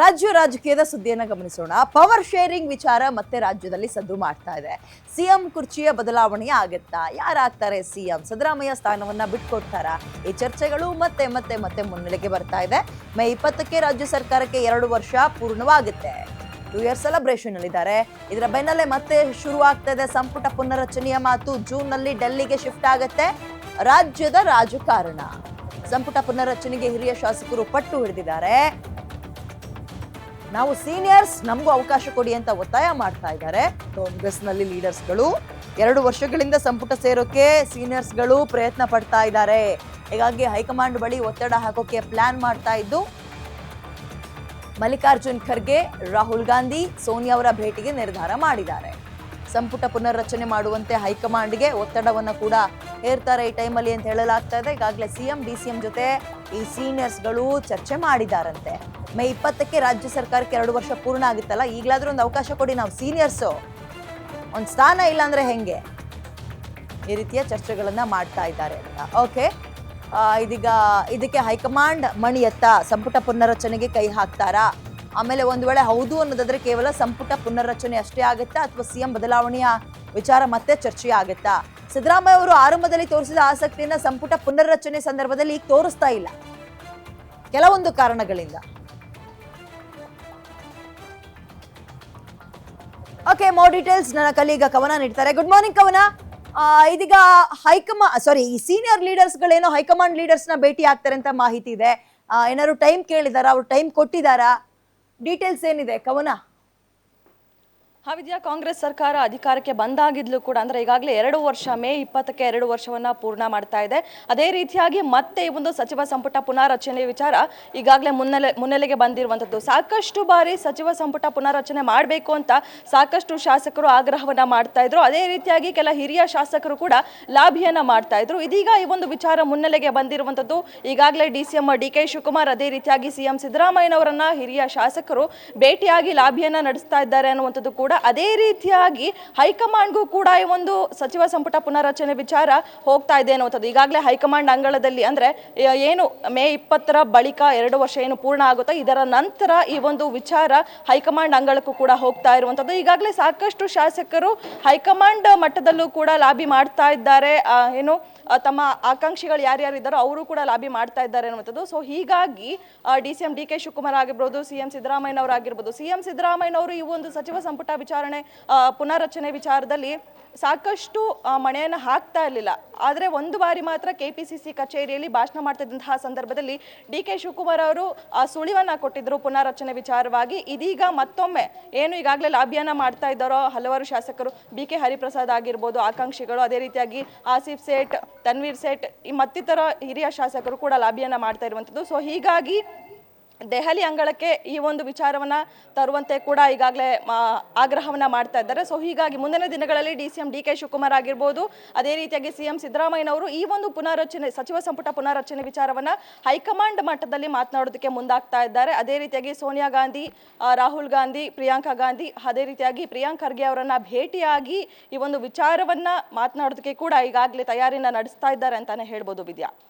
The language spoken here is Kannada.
ರಾಜ್ಯ ರಾಜಕೀಯದ ಸುದ್ದಿಯನ್ನು ಗಮನಿಸೋಣ. ಪವರ್ ಶೇರಿಂಗ್ ವಿಚಾರ ಮತ್ತೆ ರಾಜ್ಯದಲ್ಲಿ ಸದ್ದು ಮಾಡ್ತಾ ಇದೆ. ಸಿಎಂ ಕುರ್ಚಿಯ ಬದಲಾವಣೆ ಆಗತ್ತಾ? ಯಾರಾಗ್ತಾರೆ ಸಿಎಂ? ಸಿದ್ದರಾಮಯ್ಯ ಸ್ಥಾನವನ್ನ ಬಿಟ್ಕೊಡ್ತಾರಾ? ಈ ಚರ್ಚೆಗಳು ಮತ್ತೆ ಮತ್ತೆ ಮತ್ತೆ ಮುನ್ನೆಲೆಗೆ ಬರ್ತಾ ಇದೆ. ಮೇ ಇಪ್ಪತ್ತಕ್ಕೆ ರಾಜ್ಯ ಸರ್ಕಾರಕ್ಕೆ ಎರಡು ವರ್ಷ ಪೂರ್ಣವಾಗುತ್ತೆ. ಟೂ ಇಯರ್ ಸೆಲೆಬ್ರೇಷನ್ ಅಲ್ಲಿದ್ದಾರೆ ಇದರ ಬೆನ್ನಲ್ಲೇ ಮತ್ತೆ ಶುರು ಆಗ್ತಾ ಇದೆ ಸಂಪುಟ ಪುನರ್ರಚನೆಯ ಮಾತು. ಜೂನ್ನಲ್ಲಿ ಡೆಲ್ಲಿಗೆ ಶಿಫ್ಟ್ ಆಗತ್ತೆ. ರಾಜ್ಯದ ರಾಜಕಾರಣ. ಸಂಪುಟ ಪುನರ್ರಚನೆಗೆ ಹಿರಿಯ ಶಾಸಕರು ಪಟ್ಟು ಹಿಡಿದಿದ್ದಾರೆ. ನಾವು ಸೀನಿಯರ್ಸ್ ನಮಗೂ ಅವಕಾಶ ಕೊಡಿ ಅಂತ ಒತ್ತಾಯ ಮಾಡ್ತಾ ಇದ್ದಾರೆ. ಕಾಂಗ್ರೆಸ್ನಲ್ಲಿ ಲೀಡರ್ಸ್ಗಳು ಎರಡು ವರ್ಷಗಳಿಂದ ಸಂಪುಟ ಸೇರೋಕೆ ಸೀನಿಯರ್ಸ್ಗಳು ಪ್ರಯತ್ನ ಪಡ್ತಾ ಇದ್ದಾರೆ. ಹೀಗಾಗಿ ಹೈಕಮಾಂಡ್ ಬಳಿ ಒತ್ತಡ ಹಾಕೋಕೆ ಪ್ಲಾನ್ ಮಾಡ್ತಾ ಇದ್ದು, ಮಲ್ಲಿಕಾರ್ಜುನ್ ಖರ್ಗೆ, ರಾಹುಲ್ ಗಾಂಧಿ, ಸೋನಿಯಾ ಅವರ ಭೇಟಿಗೆ ನಿರ್ಧಾರ ಮಾಡಿದ್ದಾರೆ. ಸಂಪುಟ ಪುನರ್ರಚನೆ ಮಾಡುವಂತೆ ಹೈಕಮಾಂಡ್ಗೆ ಒತ್ತಡವನ್ನು ಕೂಡ ಹೇರ್ತಾರೆ ಈ ಟೈಮಲ್ಲಿ ಅಂತ ಹೇಳಲಾಗ್ತಾ ಇದೆ ಈಗಾಗಲೇ ಸಿಎಂ ಡಿ ಸಿ ಎಂ ಜೊತೆ ಈ ಸೀನಿಯರ್ಸ್ಗಳು ಚರ್ಚೆ ಮಾಡಿದಾರಂತೆ. ಮೇ ಇಪ್ಪತ್ತಕ್ಕೆ ರಾಜ್ಯ ಸರ್ಕಾರಕ್ಕೆ ಎರಡು ವರ್ಷ ಪೂರ್ಣ ಆಗುತ್ತಲ್ಲ, ಈಗಲಾದರೂ ಒಂದು ಅವಕಾಶ ಕೊಡಿ ನಾವು ಸೀನಿಯರ್ಸು. ಒಂದು ಸ್ಥಾನ ಇಲ್ಲ ಅಂದರೆ ಹೆಂಗೆ? ಈ ರೀತಿಯ ಚರ್ಚೆಗಳನ್ನು ಮಾಡ್ತಾ ಇದ್ದಾರೆ ಅಂತ. ಓಕೆ. ಇದೀಗ ಇದಕ್ಕೆ ಹೈಕಮಾಂಡ್ ಮಣಿಯತ್ತ ಸಂಪುಟ ಪುನರ್ರಚನೆಗೆ ಕೈ ಹಾಕ್ತಾರಾ? ಆಮೇಲೆ ಒಂದು ವೇಳೆ ಹೌದು ಅನ್ನೋದಾದರೆ ಕೇವಲ ಸಂಪುಟ ಪುನರ್ರಚನೆ ಅಷ್ಟೇ ಆಗುತ್ತಾ, ಅಥವಾ ಸಿಎಂ ಬದಲಾವಣೆಯ ವಿಚಾರ ಮತ್ತೆ ಚರ್ಚೆ ಆಗುತ್ತಾ ಸಿದ್ದರಾಮಯ್ಯ ಅವರು ಆರಂಭದಲ್ಲಿ ತೋರಿಸಿದ ಆಸಕ್ತಿಯನ್ನ ಸಂಪುಟ ಪುನರ್ರಚನೆ ಸಂದರ್ಭದಲ್ಲಿ ಈಗ ತೋರಿಸ್ತಾ ಇಲ್ಲ. ಕೆಲವೊಂದು ಕಾರಣಗಳಿಂದ. ಓಕೆ ಮೋರ್ ಡೀಟೇಲ್ಸ್ ನನ್ನ ಕಲೀಗ ಕವನ ನೀಡ್ತಾರೆ. ಗುಡ್ ಮಾರ್ನಿಂಗ್ ಕವನ. ಇದೀಗ ಹೈಕಮಾ ಸಾರಿ ಈ ಸೀನಿಯರ್ ಲೀಡರ್ಸ್ಗಳೇನೋ ಹೈಕಮಾಂಡ್ ಲೀಡರ್ಸ್ನ ಭೇಟಿ ಆಗ್ತಾರೆ ಅಂತ ಮಾಹಿತಿ ಇದೆ. ಏನಾದ್ರು ಟೈಮ್ ಕೇಳಿದಾರ? ಅವ್ರು ಟೈಮ್ ಕೊಟ್ಟಿದ್ದಾರಾ ಡೀಟೇಲ್ಸ್ ಏನಿದೆ? ಕವನ? ಹಾ ವಿದ್ಯಾ ಕಾಂಗ್ರೆಸ್ ಸರ್ಕಾರ ಅಧಿಕಾರಕ್ಕೆ ಬಂದಾಗಿದ್ಲು ಕೂಡ, ಅಂದ್ರೆ ಈಗಾಗಲೇ ಎರಡು ವರ್ಷ, ಮೇ ಇಪ್ಪತ್ತಕ್ಕೆ ಎರಡು ವರ್ಷವನ್ನ ಪೂರ್ಣ ಮಾಡ್ತಾ ಇದೆ. ಅದೇ ರೀತಿಯಾಗಿ ಮತ್ತೆ ಈ ಒಂದು ಸಚಿವ ಸಂಪುಟ ಪುನಾರಚನೆ ವಿಚಾರ ಈಗಾಗಲೇ ಮುನ್ನೆಲೆ, ಮುನ್ನೆಲೆಗೆ ಬಂದಿರುವಂಥದ್ದು ಸಾಕಷ್ಟು ಬಾರಿ ಸಚಿವ ಸಂಪುಟ ಪುನಾರಚನೆ ಮಾಡಬೇಕು ಅಂತ ಸಾಕಷ್ಟು ಶಾಸಕರು ಆಗ್ರಹವನ್ನ ಮಾಡ್ತಾ ಇದ್ರು. ಅದೇ ರೀತಿಯಾಗಿ ಕೆಲ ಹಿರಿಯ ಶಾಸಕರು ಕೂಡ ಲಾಭಿಯನ್ನ ಮಾಡ್ತಾ ಇದ್ರು. ಇದೀಗ ಈ ಒಂದು ವಿಚಾರ ಮುನ್ನೆಲೆಗೆ ಬಂದಿರುವಂಥದ್ದು ಈಗಾಗಲೇ D C M, D K Shivakumar, ಅದೇ ರೀತಿಯಾಗಿ ಸಿಎಂ ಸಿದ್ದರಾಮಯ್ಯನವರನ್ನ ಹಿರಿಯ ಶಾಸಕರು ಭೇಟಿಯಾಗಿ ಲಾಭಿಯನ್ನ ನಡೆಸ್ತಾ ಇದ್ದಾರೆ ಅನ್ನುವಂಥದ್ದು ಕೂಡ ಅದೇ ರೀತಿಯಾಗಿ ಹೈಕಮಾಂಡ್ಗೂ ಕೂಡ ಈ ಒಂದು ಸಚಿವ ಸಂಪುಟ ಪುನರ್ರಚನೆ ವಿಚಾರ ಹೋಗ್ತಾ ಇದೆ ಅನ್ನುವಂಥದ್ದು. ಈಗಾಗಲೇ ಹೈಕಮಾಂಡ್ ಅಂಗಳದಲ್ಲಿ ಅಂದ್ರೆ ಏನು ಮೇ ಇಪ್ಪತ್ತರ ಬಳಿಕ ಎರಡು ವರ್ಷ ಏನು ಪೂರ್ಣ ಆಗುತ್ತೋ ಇದರ ನಂತರ ಈ ಒಂದು ವಿಚಾರ ಹೈಕಮಾಂಡ್ ಅಂಗಳಕ್ಕೂ ಕೂಡ ಹೋಗ್ತಾ ಇರುವಂಥದ್ದು. ಈಗಾಗಲೇ ಸಾಕಷ್ಟು ಶಾಸಕರು ಹೈಕಮಾಂಡ್ ಮಟ್ಟದಲ್ಲೂ ಕೂಡ ಲಾಬಿ ಮಾಡ್ತಾ ಇದ್ದಾರೆ. ಏನು ತಮ್ಮ ಆಕಾಂಕ್ಷಿಗಳು ಯಾರ್ಯಾರು ಇದ್ದಾರೋ ಅವರು ಕೂಡ ಲಾಬಿ ಮಾಡ್ತಾ ಇದ್ದಾರೆ ಅನ್ನುವಂಥದ್ದು. ಸೊ, ಹೀಗಾಗಿ D C M D K Shivakumar ಆಗಿರ್ಬೋದು, ಸಿ ಎಂ ಸಿದ್ದರಾಮಯ್ಯನವರು ಆಗಿರ್ಬೋದು ಸಿ ಎಂ ಸಿದ್ದರಾಮಯ್ಯನವರು ಈ ಒಂದು ಸಚಿವ ಸಂಪುಟ ವಿಚಾರಣೆ ಪುನಾರಚನೆ ಪುನರ್ರಚನೆ ವಿಚಾರದಲ್ಲಿ ಸಾಕಷ್ಟು ಮಣೆಯನ್ನು ಹಾಕ್ತಾ ಇರಲಿಲ್ಲ. ಆದರೆ ಒಂದು ಬಾರಿ ಮಾತ್ರ ಕೆ ಪಿ ಸಿ ಸಿ ಕಚೇರಿಯಲ್ಲಿ ಭಾಷಣ ಮಾಡ್ತಿದ್ದಂತಹ ಸಂದರ್ಭದಲ್ಲಿ ಡಿ ಕೆ ಶಿವಕುಮಾರ್ ಅವರು ಸುಳಿವನ್ನ ಕೊಟ್ಟಿದ್ರು ಪುನರ್ರಚನೆ ವಿಚಾರವಾಗಿ. ಇದೀಗ ಮತ್ತೊಮ್ಮೆ ಏನು ಈಗಾಗಲೇ ಅಭಿಯಾನ ಮಾಡ್ತಾ ಇದ್ದಾರೋ ಹಲವಾರು ಶಾಸಕರು ಬಿ ಕೆ ಹರಿಪ್ರಸಾದ್ ಆಗಿರ್ಬೋದು, ಆಕಾಂಕ್ಷಿಗಳು, ಅದೇ ರೀತಿಯಾಗಿ ಆಸಿಫ್ ಸೇಠ್, ತನ್ವೀರ್ ಸೇಠ್ ಮತ್ತಿತರ ಹಿರಿಯ ಶಾಸಕರು ಕೂಡ ಲಾಭಿಯನ್ನು ಮಾಡ್ತಾ ಇರುವಂಥದ್ದು. ಸೊ ಹೀಗಾಗಿ ದೆಹಲಿ ಅಂಗಳಕ್ಕೆ ಈ ಒಂದು ವಿಚಾರವನ್ನ ತರುವಂತೆ ಕೂಡ ಈಗಾಗಲೇ ಆಗ್ರಹವನ್ನ ಮಾಡ್ತಾ ಇದ್ದಾರೆ. ಸೊ ಹೀಗಾಗಿ ಮುಂದಿನ ದಿನಗಳಲ್ಲಿ D C M D K Shivakumar ಆಗಿರ್ಬೋದು, ಅದೇ ರೀತಿಯಾಗಿ ಸಿ ಎಂ ಸಿದ್ದರಾಮಯ್ಯನವರು ಈ ಒಂದು ಪುನರ್ರಚನೆ ಸಚಿವ ಸಂಪುಟ ಪುನಾರಚನೆ ವಿಚಾರವನ್ನ ಹೈಕಮಾಂಡ್ ಮಟ್ಟದಲ್ಲಿ ಮಾತನಾಡೋದಕ್ಕೆ ಮುಂದಾಗ್ತಾ ಇದ್ದಾರೆ. ಅದೇ ರೀತಿಯಾಗಿ ಸೋನಿಯಾ ಗಾಂಧಿ ರಾಹುಲ್ ಗಾಂಧಿ, ಪ್ರಿಯಾಂಕಾ ಗಾಂಧಿ, ಅದೇ ರೀತಿಯಾಗಿ ಪ್ರಿಯಾಂಕ್ ಖರ್ಗೆ ಅವರನ್ನು ಭೇಟಿಯಾಗಿ ಈ ಒಂದು ವಿಚಾರವನ್ನ ಮಾತನಾಡೋದಕ್ಕೆ ಕೂಡ ಈಗಾಗಲೇ ತಯಾರಿನ ನಡೆಸ್ತಾ ಇದ್ದಾರೆ ಅಂತಾನೆ ಹೇಳ್ಬೋದು ವಿದ್ಯಾ.